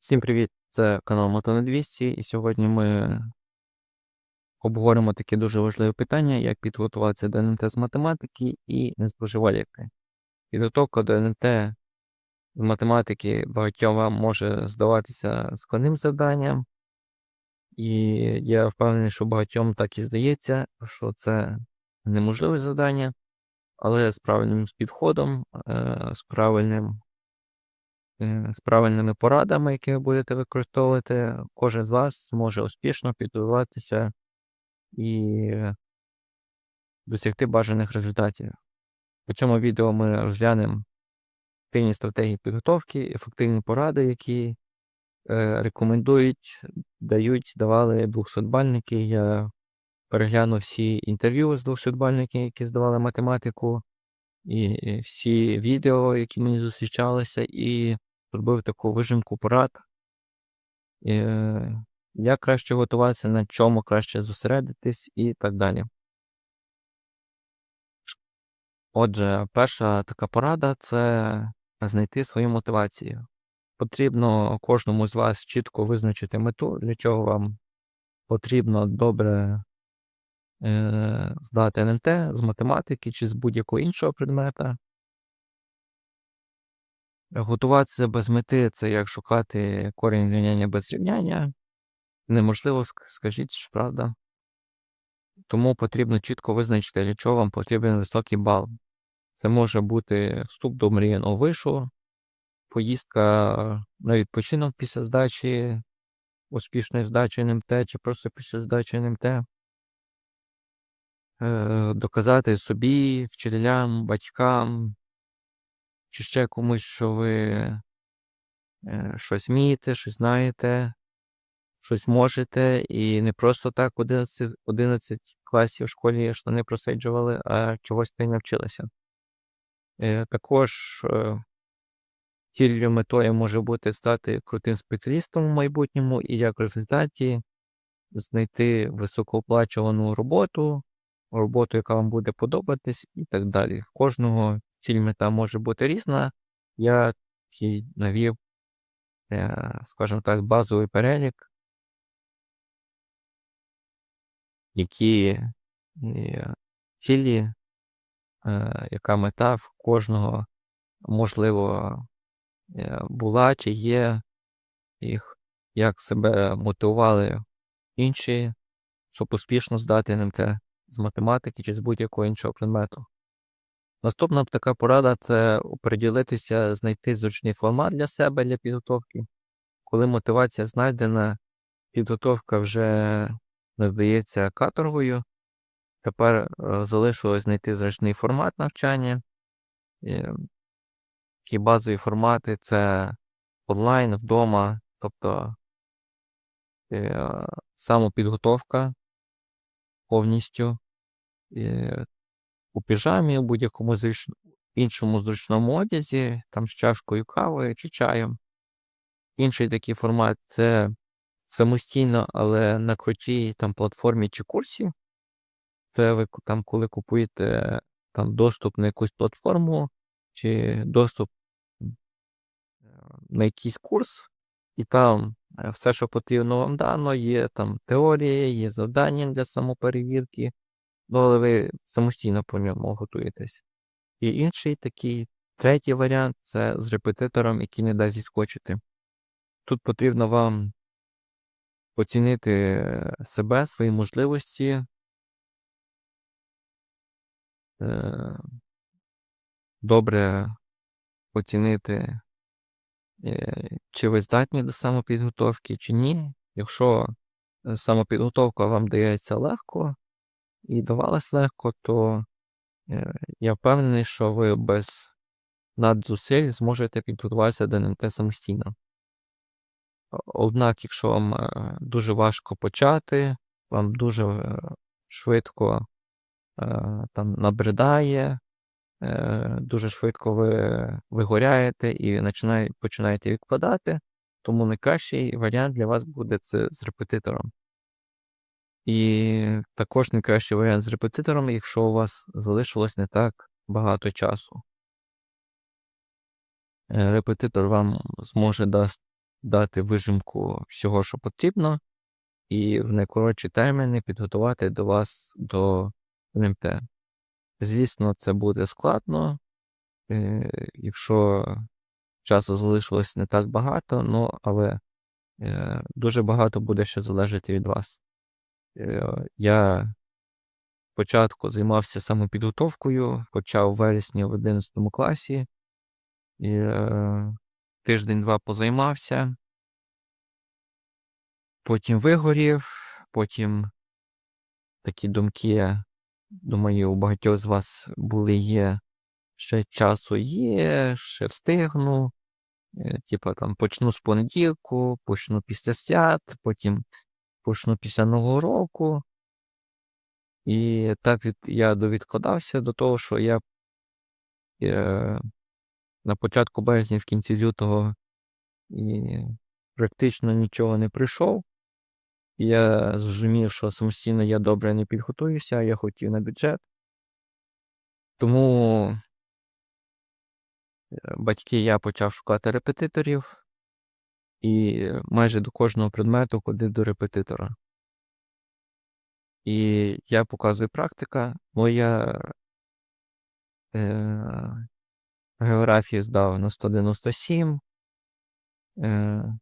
Всім привіт! Це канал Мотоне 200 і сьогодні ми обговоримо таке дуже важливе питання, як підготуватися до НМТ з математики і не збожеволіти. Підготовка до НМТ з математики багатьом вам може здаватися складним завданням, і я впевнений, що багатьом так і здається, що це неможливе завдання, але з правильним підходом, е, з правильним з правильними порадами, які ви будете використовувати, кожен з вас зможе успішно підготуватися і досягти бажаних результатів. У цьому відео ми розглянемо активні стратегії підготовки, ефективні поради, які е, рекомендують, дають, давали 200-бальники. Я переглянув всі інтерв'ю з 200-бальників, які здавали математику, і всі відео, які мені зустрічалися, і зробив таку вижимку порад, е, як краще готуватися, на чому краще зосередитись і так далі. Отже, перша така порада це знайти свою мотивацію. Потрібно кожному з вас чітко визначити мету, для чого вам потрібно добре е, здати НМТ з математики чи з будь-якого іншого предмета. Готуватися без мети це як шукати корінь рівняння без рівняння. Неможливо, скажіть ж, правда. Тому потрібно чітко визначити, для чого вам потрібен високий бал. Це може бути вступ до мріяного вишу, поїздка на відпочинок після здачі, успішної здачі НМТ, чи просто після здачі НМТ. Е, Доказати собі, вчителям, батькам, чи ще комусь, що ви е, щось вмієте, щось знаєте, щось можете, і не просто так 11, 11 класів в школі штани просиджували, а чогось та навчилися. Е, Також е, ціллю метою може бути стати крутим спеціалістом у майбутньому і як в результаті знайти високооплачувану роботу, роботу, яка вам буде подобатись, і так далі. В кожного ціль мета може бути різна. Я такий навів, е, скажімо так, базовий перелік, які е, цілі, е, яка мета в кожного можливо е, була чи є, їх, як себе мотивували інші, щоб успішно здати НМТ з математики чи з будь-якого іншого предмету. Наступна така порада це оприділитися, знайти зручний формат для себе для підготовки. Коли мотивація знайдена, підготовка вже не здається каторгою. Тепер е, залишилось знайти зручний формат навчання. Е, Такі базові формати це онлайн, вдома, тобто е, самопідготовка повністю у піжамі, у будь-якому зруч... іншому зручному одязі, там з чашкою кави чи чаєм. Інший такий формат це самостійно, але на крутій там платформі чи курсі. Це ви там, коли купуєте там доступ на якусь платформу, чи доступ на якийсь курс, і там е, все, що потрібно вам дано, є там теорія, є завдання для самоперевірки, ну, але ви самостійно по ньому готуєтесь. І інший такий, третій варіант це з репетитором, який не дасть зіскочити. Тут потрібно вам оцінити е, себе, свої можливості, е, добре оцінити, е, чи ви здатні до самопідготовки, чи ні. Якщо самопідготовка вам дається легко і давалась легко, то е, я впевнений, що ви без надзусиль зможете підготуватися до НМТ самостійно. Однак, якщо вам е, дуже важко почати, вам дуже е, швидко там набридає, дуже швидко ви вигоряєте і починаєте відкладати, тому найкращий варіант для вас буде це з репетитором. І також найкращий варіант з репетитором, якщо у вас залишилось не так багато часу. Е, Репетитор вам зможе дати вижимку всього, що потрібно, і в найкоротші терміни підготувати до вас до НМТ. Звісно, це буде складно, е, якщо часу залишилось не так багато, ну, але е, дуже багато буде ще залежати від вас. Е, я спочатку займався самопідготовкою, почав у вересні в 11 класі, і е, тиждень-два позаймався, потім вигорів, потім такі думки, думаю, у багатьох з вас були є. Ще часу є, ще встигну. Е, Типа там почну з понеділку, почну після свят, потім почну після Нового року. І так від, я довідкладався до того, що я е, на початку березня, в кінці лютого і практично нічого не прийшов. Я зрозумів, що самостійно я добре не підготуюся, я хотів на бюджет. Тому е, батьки я почав шукати репетиторів, і майже до кожного предмету ходив до репетитора. І я показую практика. Моя е, географію здав на 197. Е,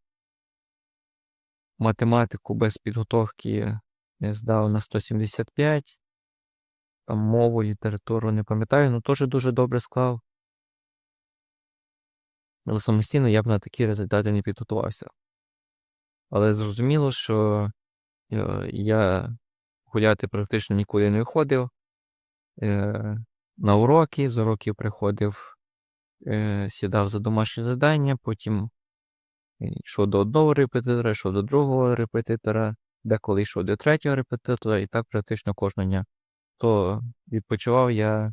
математику без підготовки здав на 175. Там мову, літературу не пам'ятаю, ну теж дуже добре склав. Але самостійно я б на такі результати не підготувався. Але зрозуміло, що е, я гуляти практично нікуди не виходив. Е, на уроки, з уроків приходив, е, сідав за домашні завдання, потім йшов до одного репетитора, йшов до другого репетитора, деколи йшов до третього репетитора, і так практично кожного дня. То відпочивав я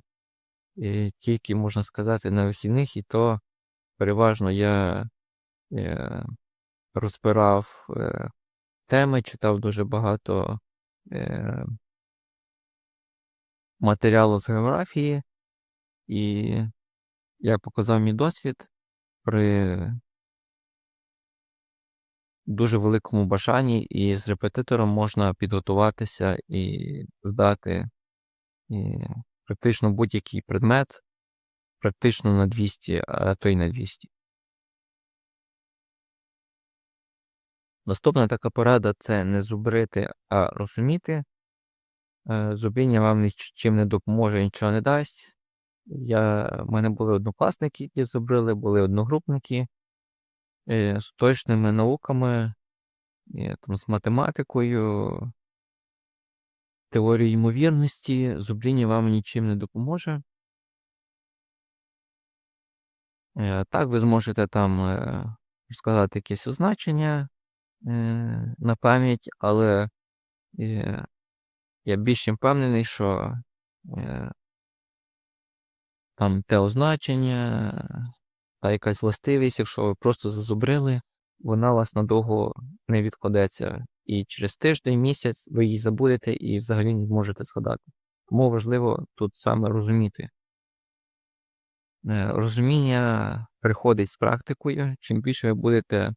тільки, можна сказати, на вихідних, і то переважно я е, розбирав е, теми, читав дуже багато е, матеріалу з географії, і я показав мій досвід при дуже великому бажанні, і з репетитором можна підготуватися і здати і практично будь-який предмет, практично на 200, а то й на 200. Наступна така порада це не зубрити, а розуміти. Е, Зубріння вам нічим не допоможе, нічого не дасть. Я, в мене були однокласники, які зубрили, були одногрупники е, з точними науками, е, там, з математикою, теорією ймовірності. Зубріння вам нічим не допоможе. Е, Так, ви зможете там е, сказати якесь означення е, на пам'ять, але я більш впевнений, що там те означення, та якась властивість, якщо ви просто зазубрили, вона у вас надовго не відкладеться. І через тиждень, місяць ви її забудете і взагалі не зможете згадати. Тому важливо тут саме розуміти. Е, Розуміння приходить з практикою. Чим більше ви будете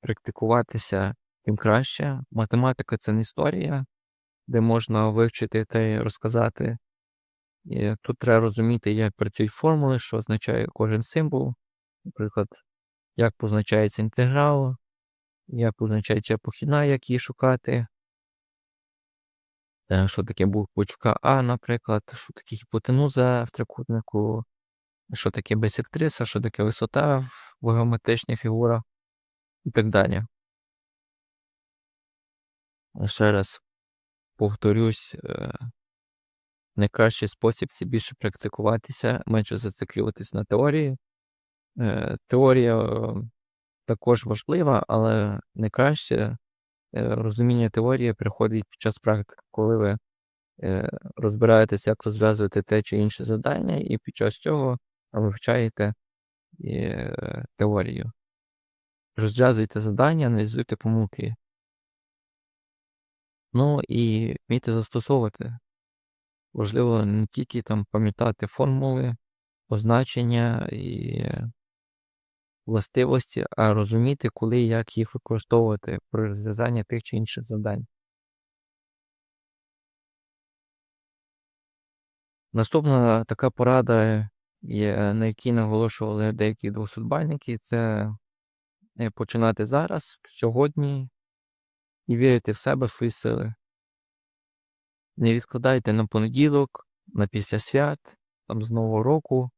практикуватися, тим краще. Математика це не історія, де можна вивчити та й розказати. І тут треба розуміти, як працюють формули, що означає кожен символ. Наприклад, як позначається інтеграл, як позначається похідна, як її шукати. Е, Що таке буквочка А, наприклад, що таке гіпотенуза в трикутнику, що таке бисектриса, що таке висота в геометричній фігурах і так далі. Ще раз повторюсь, е, найкращий спосіб це більше практикуватися, менше зациклюватись на теорії. Е, Теорія е, також важлива, але найкраще е, розуміння теорії приходить під час практики, коли ви е, розбираєтеся, як розв'язувати те чи інше завдання, і під час цього вивчаєте е, теорію. Розв'язуйте завдання, аналізуйте помилки. Ну і вмійте застосовувати. Важливо не тільки там пам'ятати формули, означення і властивості, а розуміти, коли і як їх використовувати при розв'язанні тих чи інших завдань. Наступна така порада, на якій наголошували деякі двосудбальники, це е, починати зараз, сьогодні, і вірити в себе, в свої сили. Не відкладайте на понеділок, на після свят, там з Нового року,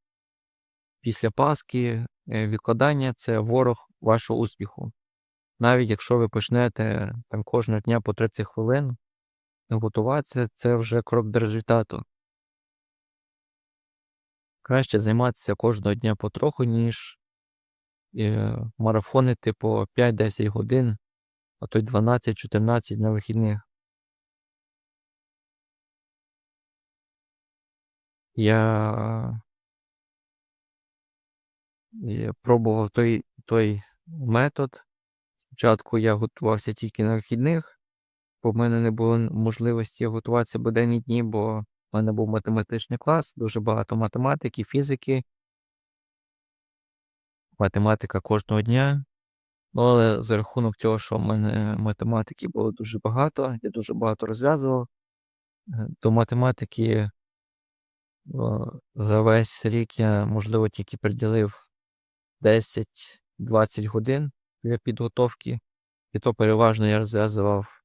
після Пасхи. Е, Відкладання це ворог вашого успіху. Навіть якщо ви почнете там кожного дня по 30 хвилин готуватися, це вже крок до результату. Краще займатися кожного дня потроху, ніж е, марафонити по 5-10 годин, а то й 12-14 на вихідних. Я, я пробував той, той метод. Спочатку я готувався тільки на вихідних, бо в мене не було можливості готуватися буденні дні, бо в мене був математичний клас, дуже багато математики, фізики. Математика кожного дня. Ну, але за рахунок того, що в мене математики було дуже багато, я дуже багато розв'язував. е, До математики за весь рік я, можливо, тільки приділив 10-20 годин для підготовки. І то переважно я розв'язував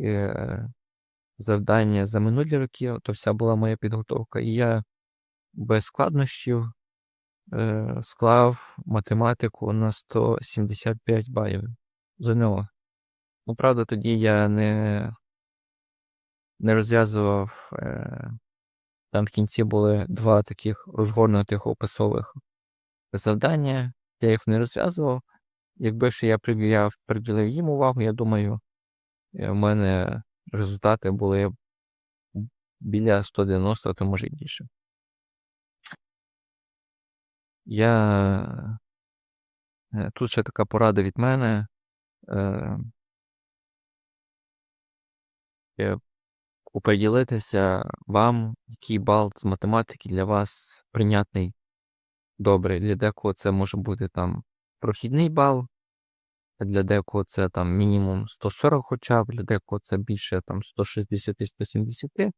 е, завдання за минулі роки, то вся була моя підготовка. І я без складнощів е, склав математику на 175 балів ЗНО. Ну, правда, тоді я не, не розв'язував. Е, там в кінці були два таких розгорнутих описових завдання. Я їх не розв'язував. Якби ще я приділив їм увагу, я думаю, е, в мене результати були біля 190, то може й більше. Я е, тут ще така порада від мене. Е, Оприділитися вам, який бал з математики для вас прийнятний добре. Для декого це може бути там прохідний бал, для декого це там мінімум 140 хоча б, для декого це більше там 160-170.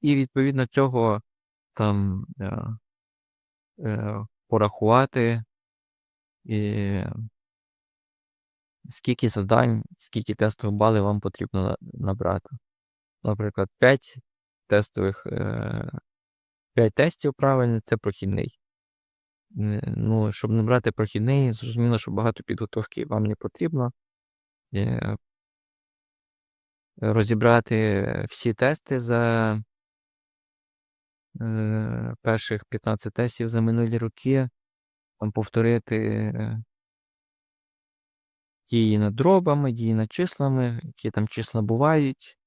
І відповідно цього там е, е, порахувати, і скільки завдань, скільки тестових балів вам потрібно набрати. Наприклад, 5 тестових, е, 5 тестів правильно, це прохідний. Ну, щоб набрати прохідний, зрозуміло, що багато підготовки вам не потрібно. Е, Розібрати всі тести за е, перших 15 тестів за минулі роки, повторити дії над дробами, дії над числами, які там числа бувають,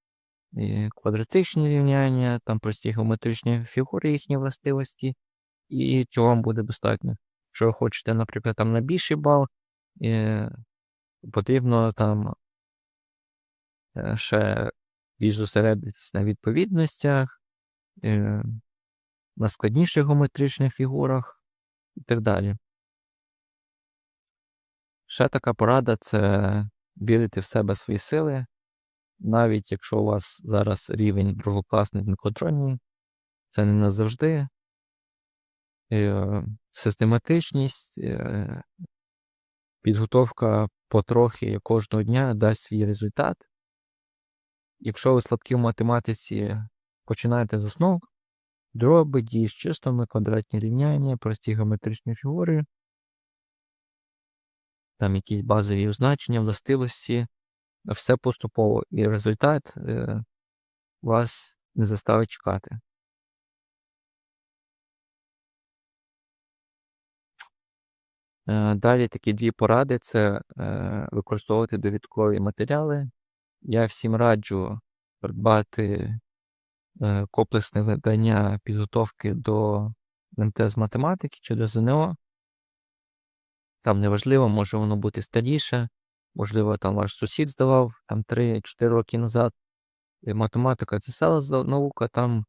квадратичні рівняння, там прості геометричні фігури, їхні властивості, і цього вам буде достатньо. Якщо ви хочете, наприклад, там на більший бал, потрібно там ще більш зосередитися на відповідностях, е, на складніших геометричних фігурах і так далі. Ще така порада це вірити в себе свої сили, навіть якщо у вас зараз рівень другокласний неконтрольний, це не назавжди. Е, Систематичність, е, підготовка потрохи кожного дня дасть свій результат. Якщо ви слабкі в математиці, починайте з основ, дроби, дії з числами, квадратні рівняння, прості геометричні фігури, там якісь базові означення, властивості, все поступово, і результат е, вас не заставить чекати. Далі такі дві поради це е, використовувати довідкові матеріали. Я всім раджу придбати е, комплексне видання підготовки до МТ з математики чи до ЗНО. Там неважливо, може воно бути старіше, можливо, там ваш сусід здавав там 3-4 роки назад. Математика це села наука, там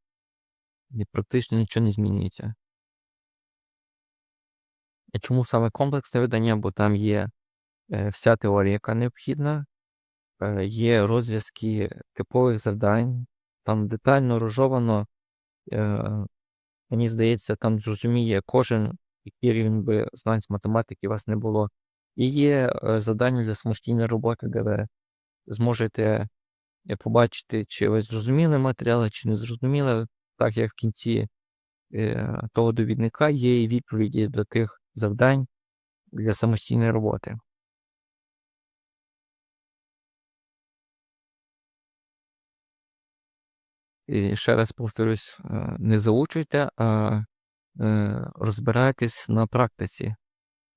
практично нічого не змінюється. Чому саме комплексне видання? Бо там є е, вся теорія, яка необхідна, е, є розв'язки типових завдань, там детально розжовано, е, мені здається, там зрозуміє кожен, який рівень би знань з математики у вас не було. І є е, завдання для самостійної роботи, де ви зможете побачити, чи ви зрозуміли матеріали, чи не зрозуміли, так як в кінці того довідника є і відповіді до тих завдань для самостійної роботи. І ще раз повторюсь, е, не заучуйте, а е, розбирайтесь на практиці.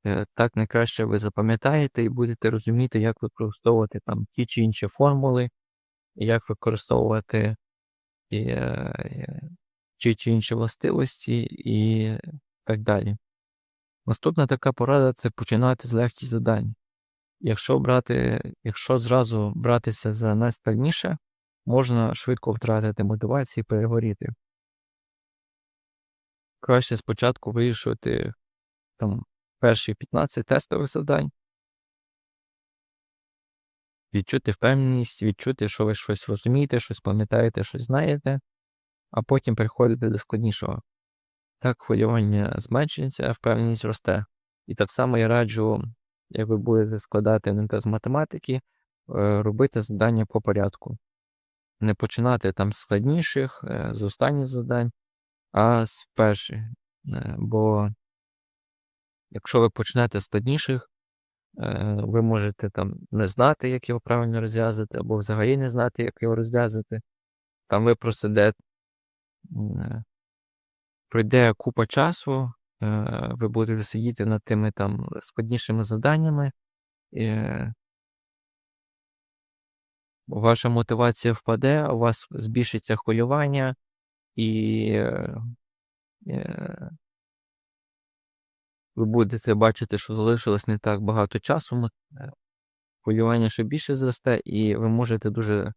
Е, Так найкраще ви запам'ятаєте і будете розуміти, як використовувати там ті чи інші формули, як використовувати ті чи інші властивості і так далі. Наступна така порада це починати з легких завдань. Якщо брати, якщо зразу братися за найскладніше, можна швидко втратити мотивацію і перегоріти. Краще спочатку вирішувати там перші 15 тестових завдань, відчути впевненість, відчути, що ви щось розумієте, щось пам'ятаєте, щось знаєте, а потім переходити до складнішого. Так хвилювання зменшується, а впевненість росте. І так само я раджу, як ви будете складати НМТ з математики, е, робити завдання по порядку. Не починати там з складніших, е, з останніх завдань, а з перших. Е, Бо якщо ви почнете з складніших, ви можете там не знати, як його правильно розв'язати, або взагалі не знати, як його розв'язати. Там ви просидете, пройде купа часу, е, ви будете сидіти над тими там складнішими завданнями, ваша мотивація впаде, у вас збільшиться хвилювання, і е, е, ви будете бачити, що залишилось не так багато часу, хвилювання ще більше зросте, і ви можете дуже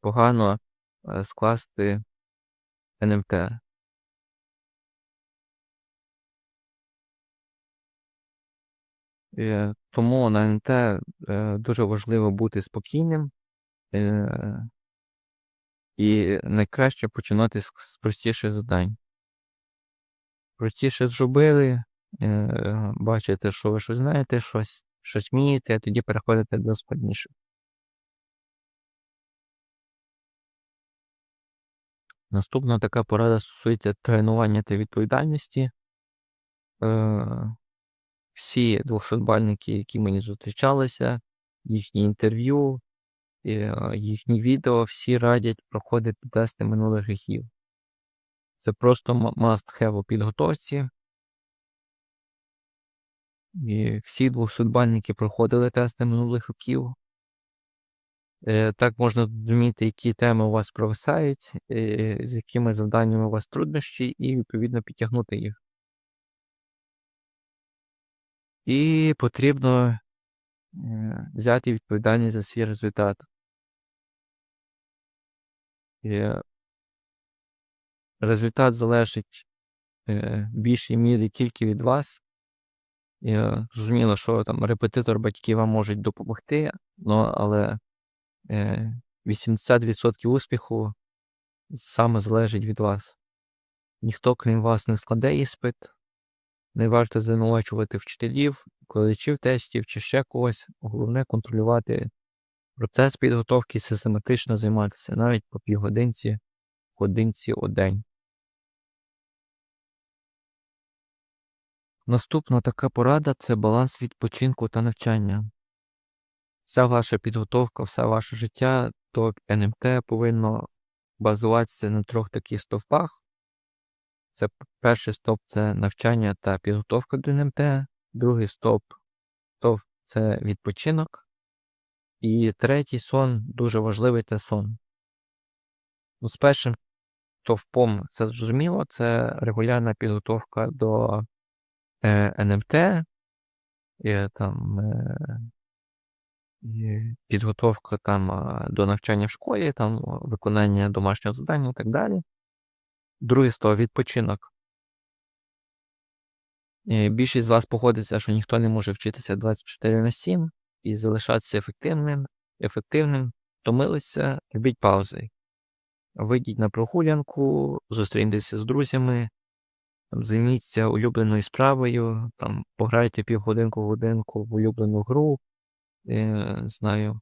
погано скласти НМТ. Тому на НМТ е, дуже важливо бути спокійним. е, І найкраще починати з простіших завдань. Простіше зробили, е, бачите, що ви щось знаєте, щось, щось вмієте, а тоді переходите до складніших. Наступна така порада стосується тренування та відповідальності. Всі двохсотбальники, які мені зустрічалися, їхні інтерв'ю, е, їхні відео, всі радять проходити тести минулих гріхів. Це просто must have у підготовці. І всі двохсотбальники проходили тести минулих років. Е, Так можна зрозуміти, які теми у вас провисають, е, з якими завданнями у вас труднощі, і відповідно підтягнути їх. І потрібно е, взяти відповідальність за свій результат. Е, Результат залежить е, в більшій мірі тільки від вас. І, е, Зрозуміло, що там репетитор батьки вам можуть допомогти, але е, 80% успіху саме залежить від вас. Ніхто, крім вас, не складе іспит. Не варто звинувачувати вчителів, користувачів тестів чи ще когось. Головне контролювати процес підготовки і систематично займатися навіть по півгодинці, годинці у день. Наступна така порада це баланс відпочинку та навчання. Вся ваша підготовка, все ваше життя до НМТ повинно базуватися на трьох таких стовпах. Це перший стовп це навчання та підготовка до НМТ, другий стовп це відпочинок, і третій сон дуже важливий це сон. Ну, з першим стовпом це зрозуміло, це регулярна підготовка до е, НМТ, і, там, е, підготовка там, до навчання в школі, там, виконання домашнього завдання і так далі. Другий стовп відпочинок. Е, більшість з вас погодиться, що ніхто не може вчитися 24 на 7 і залишатися ефективним, ефективним. Втомилися, робіть паузи. Вийдіть на прогулянку, зустріньтеся з друзями, займіться улюбленою справою, там, пограйте півгодинку годинку в улюблену гру, е, знаю,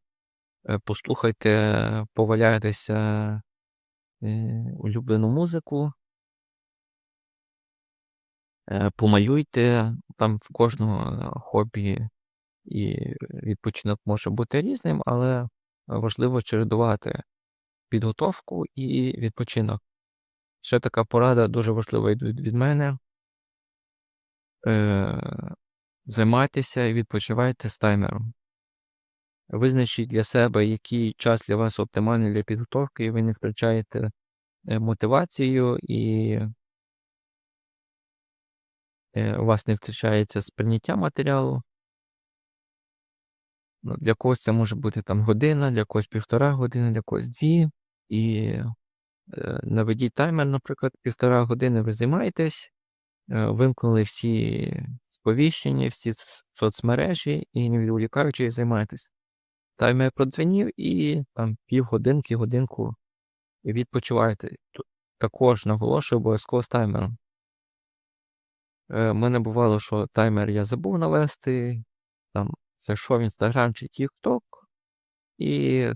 е, послухайте, поваляйтеся улюблену музику, е, помалюйте, там в кожного е, хобі і відпочинок може бути різним, але важливо чередувати підготовку і відпочинок. Ще така порада дуже важлива від, мене. Е, Займайтеся і відпочивайте з таймером. Визначіть для себе, який час для вас оптимальний для підготовки, і ви не втрачаєте е, мотивацію і е, у вас не втрачається сприйняття матеріалу. Ну, Для когось це може бути там година, для когось півтора години, для когось дві. І е, наведіть таймер, наприклад, півтора години ви займаєтесь, вимкнули всі сповіщення, всі соцмережі і не відволікаючи займаєтесь. Таймер продзвенів і там півгодинки, годинку відпочиваєте. Також наголошую обов'язково з таймером. У мене бувало, що таймер я забув навести, там зайшов Інстаграм чи Тікток, і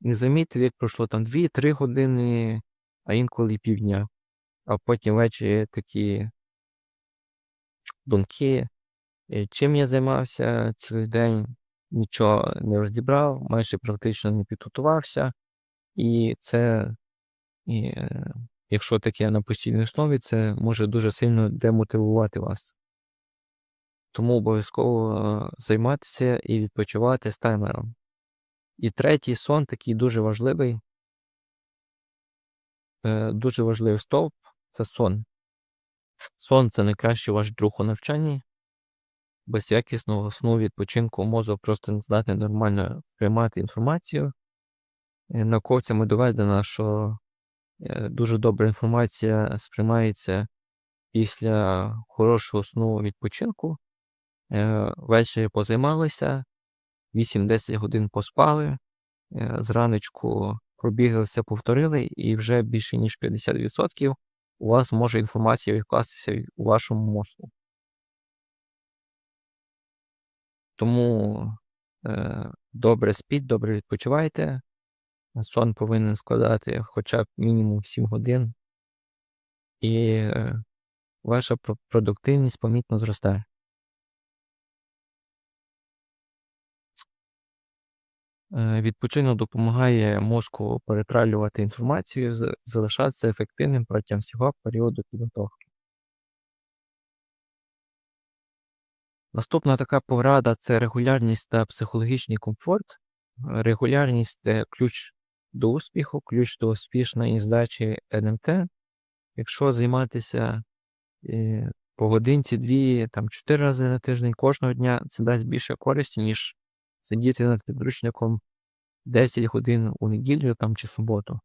не замітив, як пройшло там 2-3 години, а інколи півдня. А потім ввечері такі думки, е, чим я займався цілий день, нічого не розібрав, майже практично не підготувався. І це, і, е, якщо таке на постійній основі, це може дуже сильно демотивувати вас. Тому обов'язково е, займатися і відпочивати з таймером. І третій сон такий дуже важливий. Е, дуже важливий стовп це сон. Сон це найкращий ваш друг у навчанні. Без якісного сну відпочинку мозок просто не здатний нормально приймати інформацію. Е, науковцями доведено, що дуже добра інформація сприймається після хорошого сну відпочинку. Е, ввечері позаймалися, 8-10 годин поспали, е, зранечку пробіглися, повторили, і вже більше ніж 50% у вас може інформація відкластися у вашому мозку. Тому е, добре спіть, добре відпочивайте. Сон повинен складати хоча б мінімум 7 годин, і е, ваша продуктивність помітно зростає. Е, відпочинок допомагає мозку перетралювати інформацію, залишатися ефективним протягом всього періоду підготовки. Наступна така порада це регулярність та психологічний комфорт. Регулярність це ключ до успіху, ключ до успішної здачі НМТ. Якщо займатися е, по годинці, дві, там, чотири рази на тиждень кожного дня, це дасть більше користі, ніж сидіти над підручником 10 годин у неділю там чи суботу.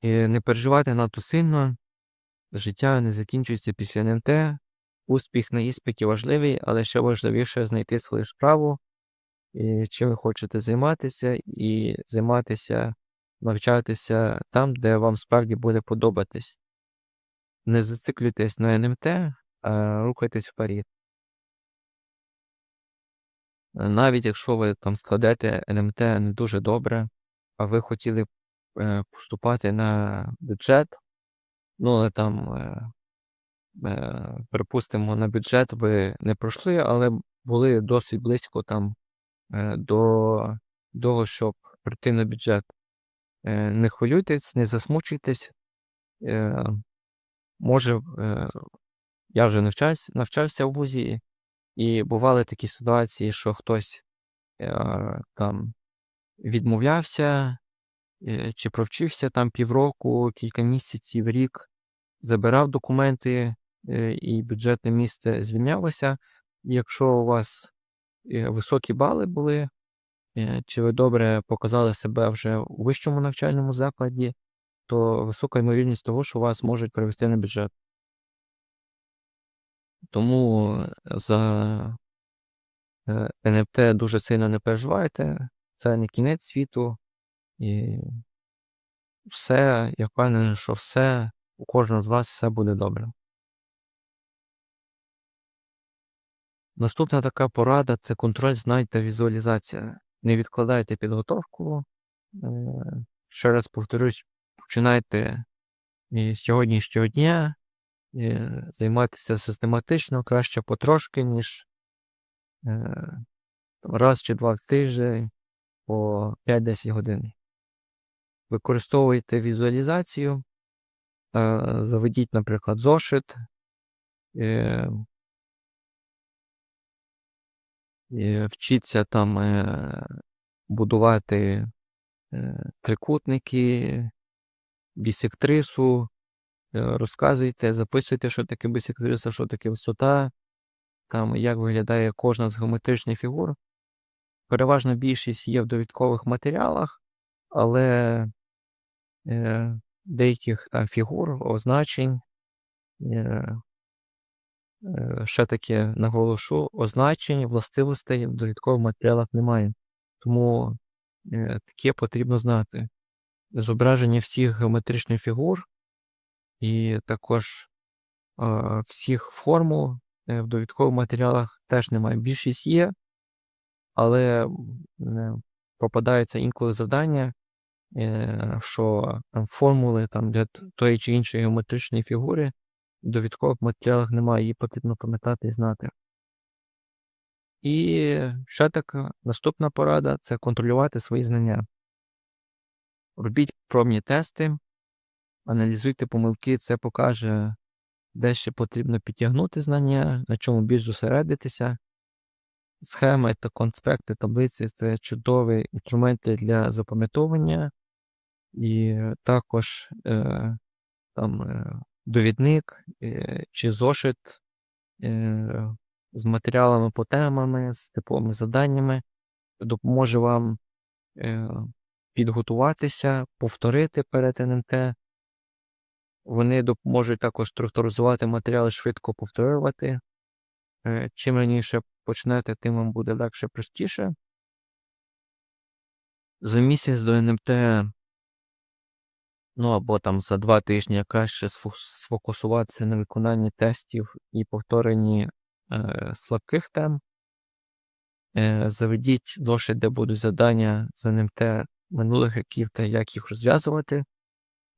І не переживайте надто сильно. Життя не закінчується після НМТ. Успіх на іспиті важливий, але ще важливіше знайти свою справу, і чим ви хочете займатися, і займатися, навчатися там, де вам справді буде подобатись. Не зациклюйтесь на НМТ, а рухайтесь вперед. Навіть якщо ви там складете НМТ не дуже добре, а ви хотіли е, поступати на бюджет, ну, там, е, припустимо, на бюджет ви не пройшли, але були досить близько там е, до того, щоб прийти на бюджет. Е, не хвилюйтесь, не засмучуйтесь. Е, може, е, я вже навчався, навчався в вузі, і бували такі ситуації, що хтось е, там відмовлявся е, чи провчився там півроку, кілька місяців, рік, забирав документи е, і бюджетне місце звільнялося. якщо у вас е, високі бали були, е, чи ви добре показали себе вже у вищому навчальному закладі, то висока ймовірність того, що вас можуть перевести на бюджет. Тому за е, НМТ дуже сильно не переживайте. Це не кінець світу. І все, я впевнений, що все, у кожного з вас все буде добре. Наступна така порада це контроль знань та візуалізація. Не відкладайте підготовку. Е, Ще раз повторюсь, починайте і сьогоднішнього дня займатися систематично, краще потрошки, ніж е, раз чи два в тиждень по 5-10 годин. Використовуйте візуалізацію, е, заведіть, наприклад, зошит. Е, і Вчіться там е, будувати е, трикутники, бісектрису, розказуйте, записуйте, що таке бісектриса, що таке висота, там як виглядає кожна з геометричних фігур. Переважна більшість є в довідкових матеріалах, але деяких фігур, означень. Е, Ще таке наголошу, означень, властивостей в довідкових матеріалах немає. Тому е, таке потрібно знати. Зображення всіх геометричних фігур і також е, всіх формул в довідкових матеріалах теж немає. Більшість є, але попадаються інколи завдання, що формули там, для тої чи іншої геометричної фігури довідкових матеріалах немає, її потрібно пам'ятати і знати. І ще така наступна порада це контролювати свої знання. Робіть пробні тести, аналізуйте помилки, це покаже, де ще потрібно підтягнути знання, на чому більш зосередитися. Схеми та конспекти, таблиці це чудові інструменти для запам'ятовування, і також е, там, е, довідник е, чи зошит е, з матеріалами по темами, з типовими завданнями допоможе вам е, підготуватися, повторити перед НМТ. Вони допоможуть також структуризувати матеріали, швидко повторювати. Чим раніше почнете, тим вам буде легше простіше. За місяць до НМТ, ну або там за два тижні краще сфокусуватися на виконанні тестів і повторенні е, слабких тем. Е, Заведіть зошит, де будуть завдання з НМТ минулих років та як їх розв'язувати.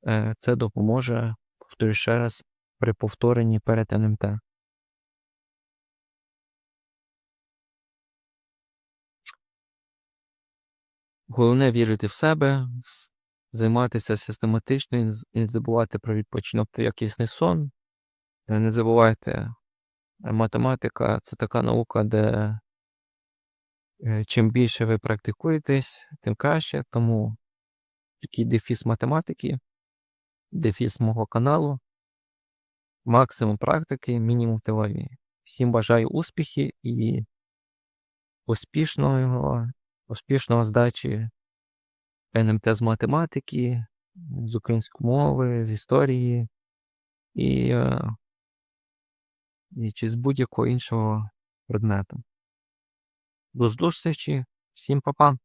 Е, Це допоможе, повторюю ще раз, при повторенні перед НМТ. Головне вірити в себе, займатися систематично і не з- забувати про відпочинок та якісний сон. Не забувайте, математика це така наука, де е, чим більше ви практикуєтесь, тим краще. Тому такий дефіс математики, дефіс мого каналу, максимум практики, мінімум теорії. Всім бажаю успіхів і успішного, успішного здачі НМТ з математики, з української мови, з історії і, е, і чи з будь-якого іншого предмету. До зустрічі, всім па-па!